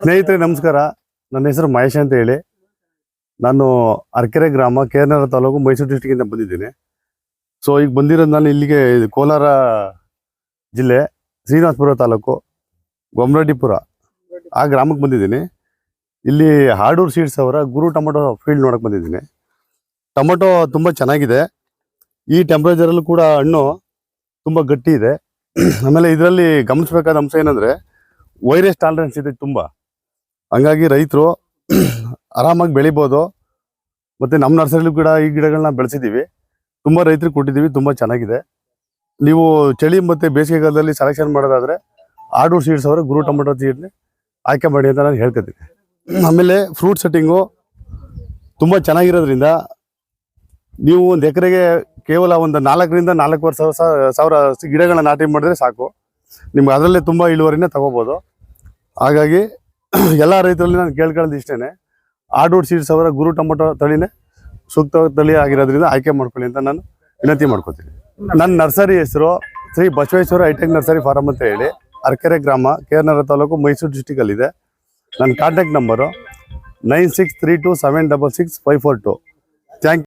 ಸ್ನೇಹಿತರೆ, ನಮಸ್ಕಾರ. ನನ್ನ ಹೆಸರು ಮಹೇಶ್ ಅಂತ ಹೇಳಿ. ನಾನು ಅರ್ಕೆರೆ ಗ್ರಾಮ ಕೇರ್ನಗರ ತಾಲೂಕು ಮೈಸೂರು ಡಿಸ್ಟಿಕ್ಕಿಂದ ಬಂದಿದ್ದೀನಿ. ಸೊ ಈಗ ಬಂದಿರೋದು ನಾನು ಇಲ್ಲಿಗೆ ಕೋಲಾರ ಜಿಲ್ಲೆ, ಶ್ರೀನಿವಾಸಪುರ ತಾಲೂಕು, ಗೊಮ್ಮರಡ್ಡಿಪುರ ಆ ಗ್ರಾಮಕ್ಕೆ ಬಂದಿದ್ದೀನಿ. ಇಲ್ಲಿ ಹಾಡೂರು ಸೀಡ್ಸ್ ಅವರ ಗುರು ಟೊಮೊಟೊ ಫೀಲ್ಡ್ ನೋಡಕ್ ಬಂದಿದ್ದೀನಿ. ಟೊಮೊಟೊ ತುಂಬ ಚೆನ್ನಾಗಿದೆ. ಈ ಟೆಂಪ್ರೇಚರಲ್ಲೂ ಕೂಡ ಹಣ್ಣು ತುಂಬ ಗಟ್ಟಿ ಇದೆ. ಆಮೇಲೆ ಇದರಲ್ಲಿ ಗಮನಿಸಬೇಕಾದ ಅಂಶ ಏನಂದ್ರೆ, ವೈರಸ್ ಟಾಲರೆನ್ಸ್ ಇದೆ ತುಂಬ. ಹಂಗಾಗಿ ರೈತರು ಆರಾಮಾಗಿ ಬೆಳಿಬೋದು. ಮತ್ತೆ ನಮ್ಮ ನರ್ಸರಿಲೂ ಕೂಡ ಈ ಗಿಡಗಳನ್ನ ಬೆಳೆಸಿದ್ದೀವಿ. ತುಂಬ ರೈತರಿಗೆ ಕೊಟ್ಟಿದ್ದೀವಿ, ತುಂಬ ಚೆನ್ನಾಗಿದೆ. ನೀವು ಚಳಿ ಮತ್ತೆ ಬೇಸಿಗೆಗಾಲದಲ್ಲಿ ಸೆಲೆಕ್ಷನ್ ಮಾಡೋದಾದ್ರೆ ಆಡೂರ್ ಸೀಡ್ಸ್ ಅವರು ಗುರು ಟೊಮೆಟೊ ಸೀಡ್ని ಆಯ್ಕೆ ಮಾಡಿ ಅಂತ ನಾನು ಹೇಳ್ಕೊತೀನಿ. ಆಮೇಲೆ ಫ್ರೂಟ್ ಸೆಟ್ಟಿಂಗು ತುಂಬ ಚೆನ್ನಾಗಿರೋದ್ರಿಂದ ನೀವು ಒಂದು ಎಕರೆಗೆ ಕೇವಲ ಒಂದು ನಾಲ್ಕರಿಂದ ನಾಲ್ಕೂವರೆ ಸಾವಿರ ಸಾವಿರ ಗಿಡಗಳನ್ನ ನಾಟಿ ಮಾಡಿದ್ರೆ ಸಾಕು. ನಿಮ್ಗೆ ಅದರಲ್ಲೇ ತುಂಬ ಇಳುವರಿನ ತಗೋಬೋದು. ಹಾಗಾಗಿ ಎಲ್ಲ ರೈತರಲ್ಲಿ ನಾನು ಕೇಳ್ಕೊಳ್ಳೋದು ಇಷ್ಟೇ ಆಡೂರ್ ಸೀಡ್ಸ್ ಅವರ ಗುರು ಟೊಮೊಟೊ ತಳಿನೇ ಸೂಕ್ತ ತಳಿ ಆಗಿರೋದ್ರಿಂದ ಆಯ್ಕೆ ಮಾಡ್ಕೊಳ್ಳಿ ಅಂತ ನಾನು ವಿನಂತಿ ಮಾಡ್ಕೋತೀನಿ. ನನ್ನ ನರ್ಸರಿ ಹೆಸರು Shri Basaveshwara hitech nursery farm ಅಂತ ಹೇಳಿ ಅರ್ಕೆರೆ ಗ್ರಾಮ ಕೇರ್ನಗರ ತಾಲೂಕು ಮೈಸೂರು ಡಿಸ್ಟಿಕಲ್ಲಿದೆ ನನ್ನ contact number nine six three two seven double six five four two. Thank